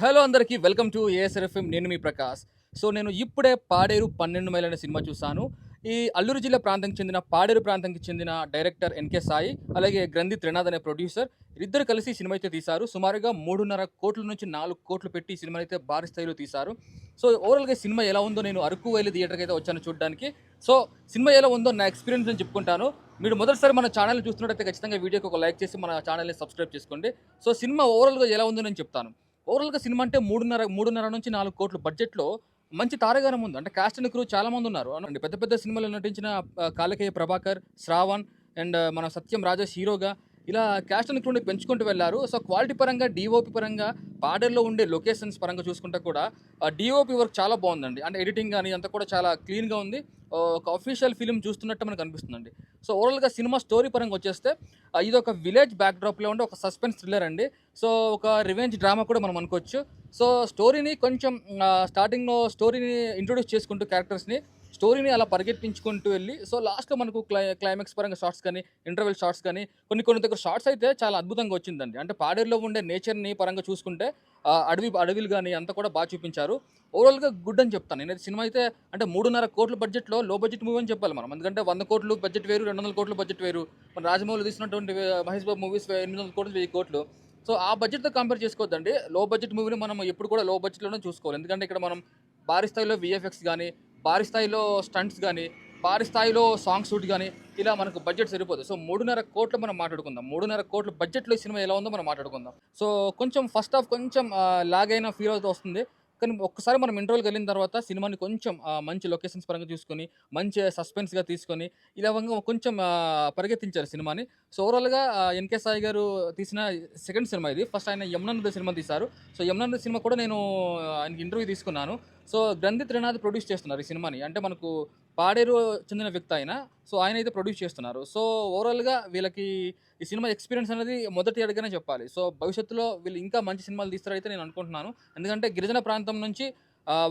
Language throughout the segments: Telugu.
హలో అందరికీ. వెల్కమ్ టు ఏఎస్ఎఫ్ఎం నేను మీ ప్రకాష్. సో నేను ఇప్పుడే పాడేరు పన్నెండు మైల్ అనే సినిమా చూశాను. ఈ అల్లూరు జిల్లా ప్రాంతానికి చెందిన పాడేరు ప్రాంతానికి చెందిన డైరెక్టర్ ఎన్కే సాయి అలాగే గ్రంథి త్రినాథ్ అనే ప్రొడ్యూసర్ ఇద్దరు కలిసి సినిమా అయితే తీశారు. సుమారుగా మూడున్నర కోట్ల నుంచి నాలుగు కోట్లు పెట్టి సినిమా అయితే భారీ స్థాయిలో తీశారు. సో ఓవరాల్గా సినిమా ఎలా ఉందో నేను అరకు వెళ్ళి థియేటర్కి అయితే వచ్చాను చూడడానికి. సో సినిమా ఎలా ఉందో నా ఎక్స్పీరియన్స్ నేను చెప్పుకుంటాను. మీరు మొదటిసారి మన ఛానల్ చూస్తున్నట్టయితే ఖచ్చితంగా వీడియోకి ఒక లైక్ చేసి మన ఛానల్ని సబ్స్క్రైబ్ చేసుకోండి. సో సినిమా ఓవరాల్గా ఎలా ఉందో నేను చెప్తాను. ఓవరాల్గా సినిమా అంటే మూడున్నర మూడున్నర నుంచి నాలుగు కోట్ల బడ్జెట్లో మంచి తారగానం ఉంది. అంటే కాస్ట్ అండ్ క్రూ చాలా మంది ఉన్నారు. అంటే పెద్ద పెద్ద సినిమాలు నటించిన ఆ, కాలకేయ ప్రభాకర్ శ్రావణ్ అండ్ మన సత్యం రాజేష్ హీరోగా ఇలా క్యాస్ట్ అండ్ క్రూని పెంచుకుంటూ వెళ్ళారు సో క్వాలిటీ పరంగా డిఓపి పరంగా పాడర్లో ఉండే లొకేషన్స్ పరంగా చూసుకుంటే కూడా డిఓపి వర్క్ చాలా బాగుందండి. అంటే ఎడిటింగ్ కానీ అంతా కూడా చాలా క్లీన్గా ఉంది. ఒక అఫీషియల్ ఫిలిం చూస్తున్నట్టు మనకు అనిపిస్తుందండి. సో ఓవరాల్గా సినిమా స్టోరీ పరంగా వచ్చేస్తే ఇది ఒక విలేజ్ బ్యాక్డ్రాప్లో ఉండే ఒక సస్పెన్స్ థ్రిల్లర్ అండి. సో ఒక రివెంజ్ డ్రామా కూడా మనం అనుకోవచ్చు. సో స్టోరీని కొంచెం స్టార్టింగ్లో స్టోరీని ఇంట్రొడ్యూస్ చేసుకుంటూ క్యారెక్టర్స్ని స్టోరీని అలా పరిగెత్తించుకుంటూ వెళ్ళి సో లాస్ట్లో మనకు క్లై క్లైమాక్స్ పరంగా షార్ట్స్ కానీ ఇంటర్వెల్ షార్ట్స్ కానీ కొన్ని కొన్ని దగ్గర షార్ట్స్ అయితే చాలా అద్భుతంగా వచ్చిందండి. అంటే పాడేరులో ఉండే నేచర్ని పరంగా చూసుకుంటే అడవి అడవిలు కానీ అంతా కూడా బాగా చూపించారు. ఓవరాల్గా గుడ్ అని చెప్తాను. నేనైతే సినిమా అయితే అంటే మూడున్నర కోట్ల బడ్జెట్లో లో బడ్జెట్ మూవీ అని చెప్పాలి మనం. ఎందుకంటే వంద కోట్లు బడ్జెట్ వేరు రెండు వందల కోట్ల బడ్జెట్ వేరు. మన రాజమౌళి తీసినటువంటి మహేష్ బాబు మూవీస్ ఎనిమిది వందల కోట్లు వెయ్యి కోట్లు. సో ఆ బడ్జెట్తో కంపేర్ చేసుకోవద్దండి. లో బడ్జెట్ మూవీని మనం ఎప్పుడు కూడా లో బడ్జెట్లోనే చూసుకోవాలి. ఎందుకంటే ఇక్కడ మనం భారీ స్థాయిలో విఎఫ్ఎక్స్ కానీ భారీ స్థాయిలో స్టంట్స్ కానీ భారీ స్థాయిలో సాంగ్ షూట్ కానీ ఇలా మనకు బడ్జెట్ సరిపోదు. సో మూడున్నర కోట్లు మనం మాట్లాడుకుందాం. మూడున్నర కోట్ల బడ్జెట్లో ఈ సినిమా ఎలా ఉందో మనం మాట్లాడుకుందాం. సో కొంచెం ఫస్ట్ హాఫ్ కొంచెం లాగ్ అయిన ఫీల్ అవుతూ వస్తుంది. కానీ ఒక్కసారి మనం ఇంటర్వ్యూకి వెళ్ళిన తర్వాత సినిమాని కొంచెం మంచి లొకేషన్స్ పరంగా చూసుకొని మంచి సస్పెన్స్గా తీసుకొని ఇలా కొంచెం పరిగెత్తించారు సినిమాని. సో ఓవరాల్గా ఎన్కే సాయి గారు తీసిన సెకండ్ సినిమా ఇది. ఫస్ట్ ఆయన యమునంద సినిమా తీశారు. సో యమునంద సినిమా కూడా నేను ఆయనకి ఇంటర్వ్యూ తీసుకున్నాను. సో గ్రంథి త్రినాథ్ ప్రొడ్యూస్ చేస్తున్నారు ఈ సినిమాని. అంటే మనకు పాడేరు చెందిన వ్యక్తి ఆయన. సో ఆయన అయితే ప్రొడ్యూస్ చేస్తున్నారు. సో ఓవరాల్గా వీళ్ళకి ఈ సినిమా ఎక్స్పీరియన్స్ అనేది మొదటి అడిగానే చెప్పాలి. సో భవిష్యత్తులో వీళ్ళు ఇంకా మంచి సినిమాలు తీస్తారైతే నేను అనుకుంటున్నాను. ఎందుకంటే గిరిజన ప్రాంతం నుంచి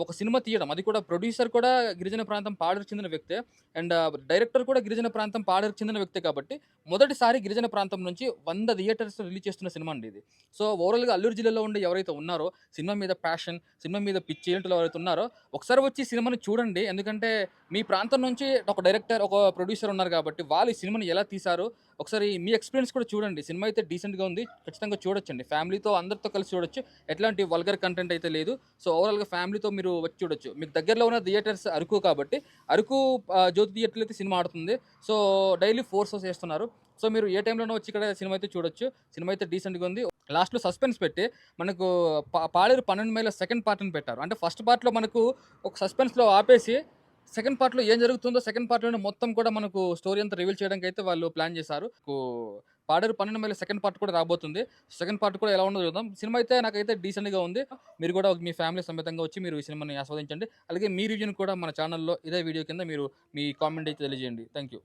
ఒక సినిమా తీయడం. అది కూడా ప్రొడ్యూసర్ కూడా గిరిజన ప్రాంతం పాడేరు చెందిన వ్యక్తే. అండ్ డైరెక్టర్ కూడా గిరిజన ప్రాంతం పాడేరు చెందిన వ్యక్తే కాబట్టి మొదటిసారి గిరిజన ప్రాంతం నుంచి వంద థియేటర్స్ రిలీజ్ చేస్తున్న సినిమా అండి ఇది. సో ఓవరాల్గా అల్లూరు జిల్లాలో ఉండే ఎవరైతే ఉన్నారో సినిమా మీద ప్యాషన్ సినిమా మీద పిచ్చి ఏంటో ఎవరైతే ఉన్నారో ఒకసారి వచ్చి సినిమాని చూడండి. ఎందుకంటే మీ ప్రాంతం నుంచి ఒక డైరెక్టర్ ఒక ప్రొడ్యూసర్ ఉన్నారు కాబట్టి వాళ్ళు ఈ సినిమాని ఎలా తీశారు ఒకసారి మీ ఎక్స్పీరియన్స్ కూడా చూడండి. సినిమా అయితే డీసెంట్గా ఉంది. ఖచ్చితంగా చూడొచ్చండి. ఫ్యామిలీతో అందరితో కలిసి చూడొచ్చు. ఎట్లాంటి వల్గర్ కంటెంట్ అయితే లేదు. సో ఓవరాల్గా ఫ్యామిలీతో మీరు వచ్చి చూడొచ్చు. మీకు దగ్గరలో ఉన్న థియేటర్స్ అరకు కాబట్టి అరకు జ్యోతి థియేటర్లో అయితే సినిమా ఆడుతుంది. సో డైలీ ఫోర్ షోస్ చేస్తున్నారు. సో మీరు ఏ టైంలోనో వచ్చి ఇక్కడ సినిమా అయితే చూడొచ్చు. సినిమా అయితే డీసెంట్గా ఉంది. లాస్ట్లో సస్పెన్స్ పెట్టి మనకు పా- పాడేరు పన్నెండు మైల సెకండ్ పార్ట్ని పెట్టారు. అంటే ఫస్ట్ పార్ట్లో మనకు ఒక సస్పెన్స్లో ఆపేసి సెకండ్ పార్ట్లో ఏం జరుగుతుందో సెకండ్ పార్ట్లోనే మొత్తం కూడా మనకు స్టోరీ అంతా రివీల్ చేయడానికి అయితే వాళ్ళు ప్లాన్ చేశారు. పాడేరు పన్నెండు మేల సెకండ్ పార్ట్ కూడా రాబోతుంది. సెకండ్ పార్ట్ కూడా ఎలా ఉండదు చూద్దాం. సినిమా అయితే నాకైతే డీసెంట్గా ఉంది. మీరు కూడా మీ ఫ్యామిలీ సమేతంగా వచ్చి మీరు ఈ సినిమాని ఆస్వాదించండి. అలాగే మీ రివ్యూని కూడా మన ఛానల్లో ఇదే వీడియో కింద మీరు మీ కామెంట్ అయితే తెలియజేయండి. Thank you